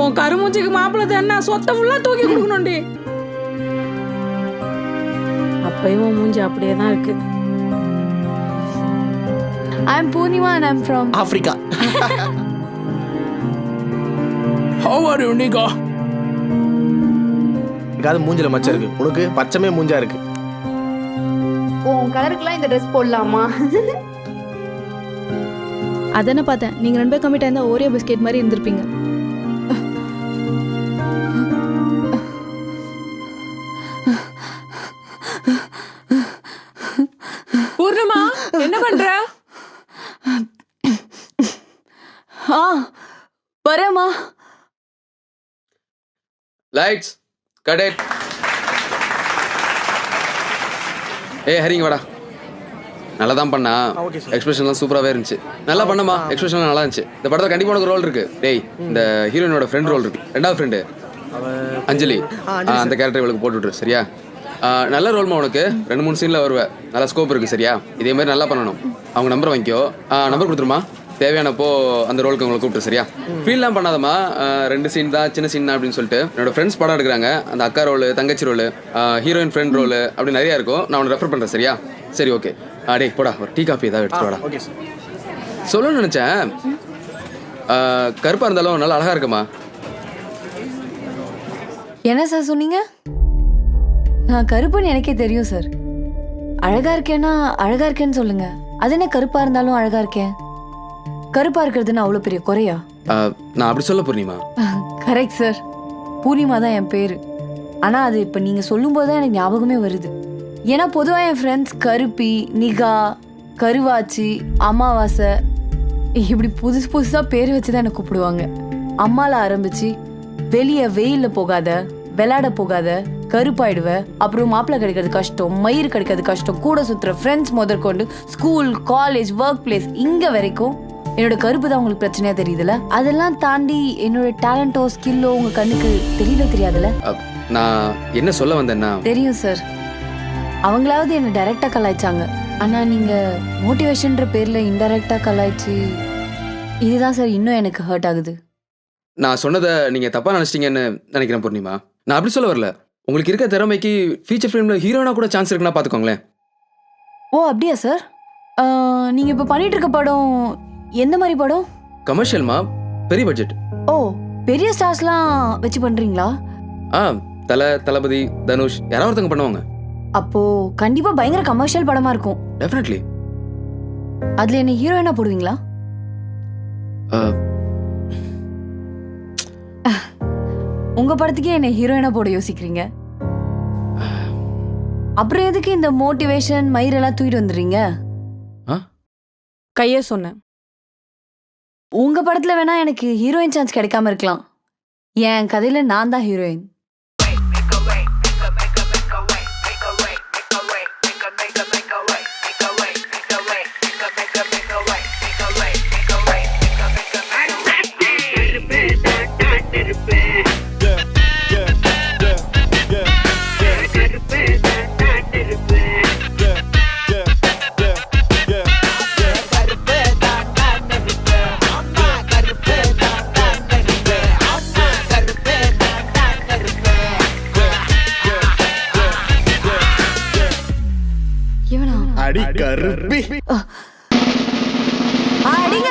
உன் கருமூஞ்சிக்கு மாப்பிள்ளை தானே சொத்தை ஃபுல்லா தூக்கி கொடுக்கணும்டி. அப்பயும் மூஞ்சி அப்படியே தான் இருக்கு. I'm Purnima and I'm from. ஆப்பிரிக்கா. ஹவ் ஆர் யூ நிகா எங்காவது மூஞ்சில மச்சம் இருக்கு. உனக்கு பச்சமே மூஞ்சா இருக்கு. உன் கலருக்குலாம் இந்த ட்ரெஸ் போடலாமா? அதானே பார்த்தேன்? நீங்க ரெண்டு பேர் கம்மிட்டா இருந்தா ஓரியோ பிஸ்கெட் மாதிரி இருந்திருப்பீங்க. பண்ற? ஆ வரேம்மா. லைட்ஸ் கடெட் ஏய் ஹரிங்க வாடா. நல்லா தான் பண்ணா. எக்ஸ்பிரஷன்லாம் சூப்பராகவே இருந்துச்சு. நல்லா பண்ணமா எக்ஸ்பிரஷன்லாம் நல்லா இருந்துச்சு. இந்த படத்தில் கண்டிப்பாக உனக்கு ரோல் இருக்கு. டேய் இந்த ஹீரோயினோட ஃப்ரெண்ட் ரோல் இருக்கு. ரெண்டாவது ஃப்ரெண்டு அஞ்சலி. அந்த கேரக்டர் இவளுக்கு போட்டு விட்ரு சரியா? நல்ல ரோல்மா உனக்கு. ரெண்டு மூணு சீனில் வருவ. நல்லா ஸ்கோப் இருக்கு சரியா? இதே மாதிரி நல்லா பண்ணணும். அவங்க நம்பர் வாங்கிக்கோ. நம்பர் கொடுத்துருமா? தேவையானப்போ அந்த ரோலுக்கு உங்களை கூப்பிட்டு சரியா? ஃபீல்லாம் பண்ணாதம்மா. ரெண்டு சீன் தான் சின்ன சீன் தான் அப்படின்னு சொல்லிட்டு. என்னோட ஃப்ரெண்ட்ஸ் படம் எடுக்கிறாங்க. அந்த அக்கா ரோல் தங்கச்சி ரோல் ஹீரோயின் ஃப்ரெண்ட் ரோல் அப்படி நிறையா இருக்கும். நான் உன்னை ரெஃபர் பண்ணுறேன் சரியா? சரி ஓகே ஆ டேய் போடா ஒரு டீ காஃபி ஏதாவது எடுத்துட்டு வாடா. சொல்லணும்னு நினச்சேன். கருப்பாக இருந்தாலும் நல்லா அழகாக இருக்குமா? என்ன சார் சொன்னீங்க? நான் கருப்புன்னு எனக்கே தெரியும் சார் அழகா இருக்கேன்னா அழகா இருக்கேன்னு சொல்லுங்க. அது என்ன கருப்பா இருந்தாலும் அழகா இருக்கேன்? கருப்பா இருக்கிறதுன்னு அவ்வளோ பெரிய குறையா? நான் அப்படி சொல்ல பூர்ணிமா. கரெக்ட் சார் பூர்ணிமா தான் என் பேர். ஆனால் அது இப்போ நீங்கள் சொல்லும்போது தான் எனக்கு ஞாபகமே வருது. ஏன்னா பொதுவாக என் ஃப்ரெண்ட்ஸ் கருப்பி நிகா கருவாச்சி அமாவாசை இப்படி புதுசு புதுசாக பேர் வச்சு தான் என்னை கூப்பிடுவாங்க. அம்மால ஆரம்பிச்சு வெளியே வெயிலில் போகாத விளையாட போகாத கருப்பாயிடுவ. அப்புறம் மாப்பிள்ளை கிடைக்கிறது கஷ்டம் மயிர் கிடைக்கிறது கஷ்டம் கூட சுற்றுற ஃப்ரெண்ட்ஸ் முதற்கொண்டு ஸ்கூல் காலேஜ் ஒர்க் பிளேஸ் இங்கே வரைக்கும் என்னோட கருப்பு தான் உங்களுக்கு பிரச்சனையா தெரியுதுல? அதெல்லாம் தாண்டி என்னோட டேலண்டோ ஸ்கில்லோ உங்க கண்ணுக்கு தெரியவே தெரியாதுல்ல ஆ, நான் என்ன சொல்ல வந்தேன்னா தெரியும் சார் அவங்களாவது என்ன டைரக்டா கலாய்ச்சாங்க. ஆனா நீங்க மோட்டிவேஷன்ற பேர்ல இன்டைரக்டா கலாய்ச்சி இதுதான் சார் இன்னும் எனக்கு ஹர்ட் ஆகுது. நான் சொன்னதை நீங்கள் தப்பாக நினச்சிட்டீங்கன்னு நினைக்கிறேன் பூர்ணிமா. நான் அப்படி சொல்ல வரல. உங்களுக்கு இருக்க திறமைக்கு ஃபீச்சர் ஃபிலிமில் ஹீரோனா கூட சான்ஸ் இருக்குன்னா பார்த்துக்கோங்களேன். ஓ அப்படியா சார் ஆஹ், நீங்க இப்ப பண்ணிட்டு இருக்க படம் எந்த மாதிரி படம்? கமர்ஷியல்மா பெரிய பட்ஜெட் ஓ பெரிய ஸ்டார்ஸ்லாம் வச்சு பண்றீங்களா? ஆ தலை தளபதி தனுஷ் யாராவது ஒருத்தவங்க பண்ணுவாங்க. அப்போ கண்டிப்பா பயங்கர கமர்ஷியல் படமா இருக்கும். டெஃபினெட்லி அதுல என்ன ஹீரோயினா போடுவீங்களா? உங்க படத்துக்கே என்ன ஹீரோயினா போட யோசிக்கிறீங்க? அப்புறம் எதுக்கு இந்த மோட்டிவேஷன் மயிரெல்லாம் தூக்கிட்டு வந்துடுறீங்க? கையே சொன்னேன். உங்க படத்துல வேணா எனக்கு ஹீரோயின் சான்ஸ் கிடைக்காம இருக்கலாம். என் கதையில நான் தான் ஹீரோயின். அடி கருப்பி. அடிங்க.